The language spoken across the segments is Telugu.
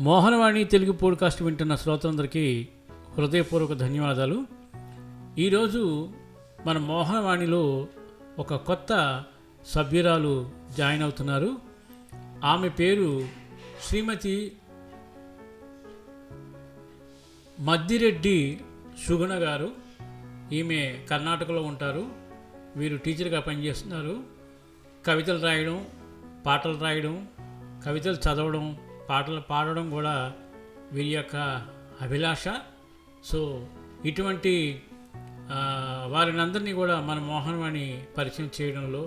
మోహనవాణి తెలుగు పోడ్కాస్ట్ వింటున్న శ్రోతలందరికీ హృదయపూర్వక ధన్యవాదాలు. ఈరోజు మన మోహనవాణిలో ఒక కొత్త సభ్యురాలు జాయిన్ అవుతున్నారు. ఆమె పేరు శ్రీమతి మద్దిరెడ్డి సుగుణ గారు. ఈమె కర్ణాటకలో ఉంటారు. వీరు టీచర్గా పనిచేస్తున్నారు. కవితలు రాయడం పాటలు రాయడం కవితలు చదవడం పాటలు పాడడం కూడా వీరి యొక్క అభిలాష. సో ఇటువంటి వారిని అందరినీ కూడా మన మోహనవాణి పరిచయం చేయడంలో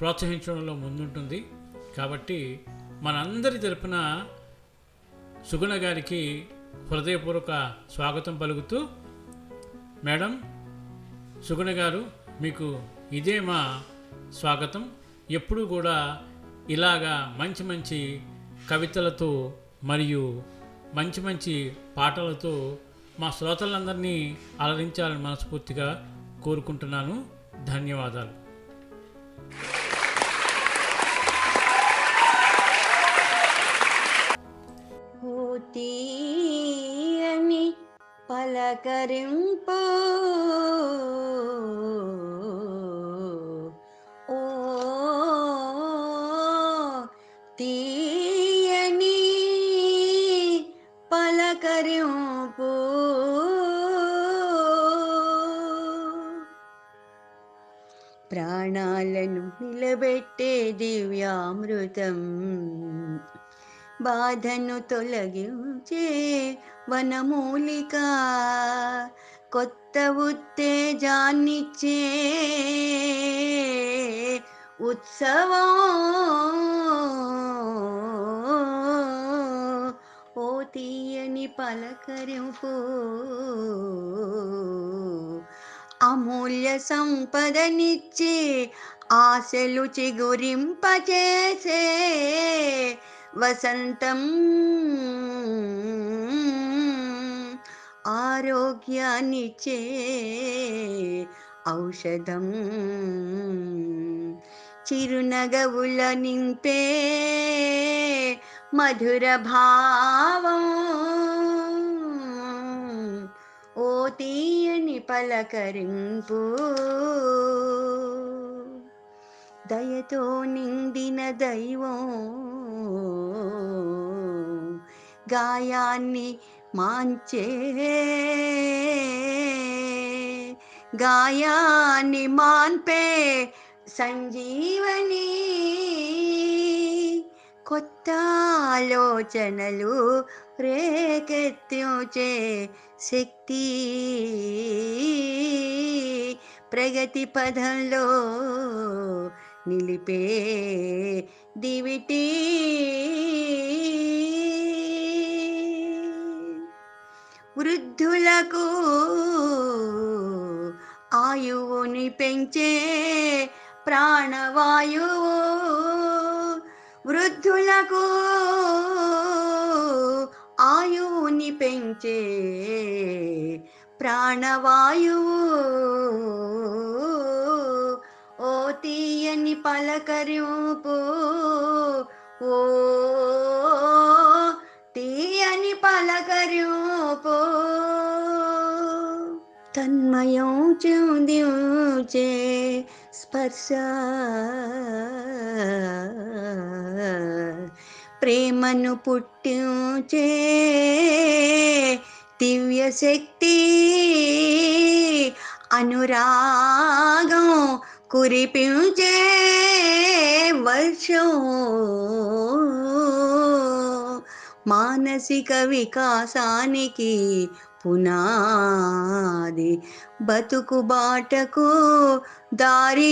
ప్రోత్సహించడంలో ముందుంటుంది. కాబట్టి మనందరి తరపున సుగుణ గారికి హృదయపూర్వక స్వాగతం పలుకుతూ మేడం సుగుణ గారు మీకు ఇదే మా స్వాగతం. ఎప్పుడూ కూడా ఇలాగా మంచి మంచి కవితలతో మరియు మంచి మంచి పాటలతో మా శ్రోతలందరినీ అలరించాలని మనస్ఫూర్తిగా కోరుకుంటున్నాను. ధన్యవాదాలు. తీయని పలకరింపు పలకరింపు ప్రాణాలను నిలబెట్టే దివ్యామృతం. బాధను తొలగించే వనమూలిక. కొత్త ఉత్తేజాన్నిచ్చే ఉత్సవం. పలకరింపు. అమూల్య సంపదనిచ్చే ఆశలు చిగురింపచేసే వసంతం. ఆరోగ్యాన్నిచ్చే ఔషధం. చిరునగవుల నింపే మధుర భావం. ఓ తీయని పలకరింపు. దయతో నిండిన దైవం. గాయాన్ని మాంచే. గాయాన్ని మాన్పే సంజీవని. కొత్త ఆలోచనలు రేకెత్తించే శక్తి. ప్రగతి పదంలో నిలిపే దివిటి. వృద్ధులకు ఆయువుని పెంచే ప్రాణవాయువు. వృద్ధులకు ఆయువుని పెంచే ప్రాణవాయువు ఓ తీయని పలకరింపు ఓ తీయని పలకరింపు తన్మయం చెందించే స్పర్శ ప్రేమను పుట్టించే దివ్య శక్తి అనురాగం కురిపించే వర్షం మానసిక వికాసానికి పునాది బతుకు బాటకు దారిదీపం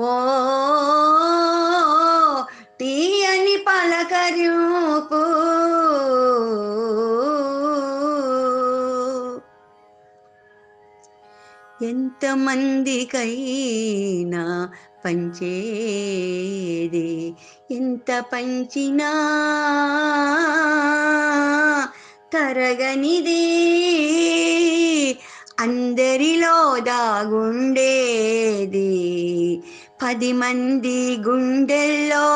ఓ తీయని పలకరూపు. ఎంతమందికైనా పంచేది? ఎంత పంచినా తరగనిది అందరిలో దాగుండేది. పది మంది గుండెల్లో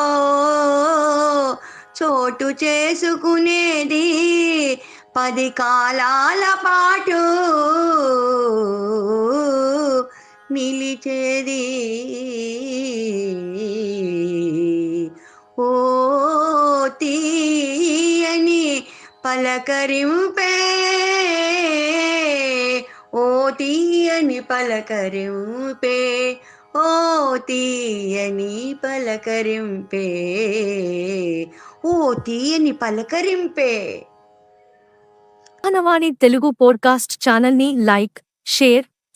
చోటు చేసుకునేది. పది కాలాల పాటు నిలిచేది ఓ తీయని పలకరింపే. ఓ తీయని పలకరింపే. ఓ తీయని పలకరింపే. ఓ తీయని పలకరింపే. అనవాణి తెలుగు పోడ్కాస్ట్ ఛానల్ని లైక్ షేర్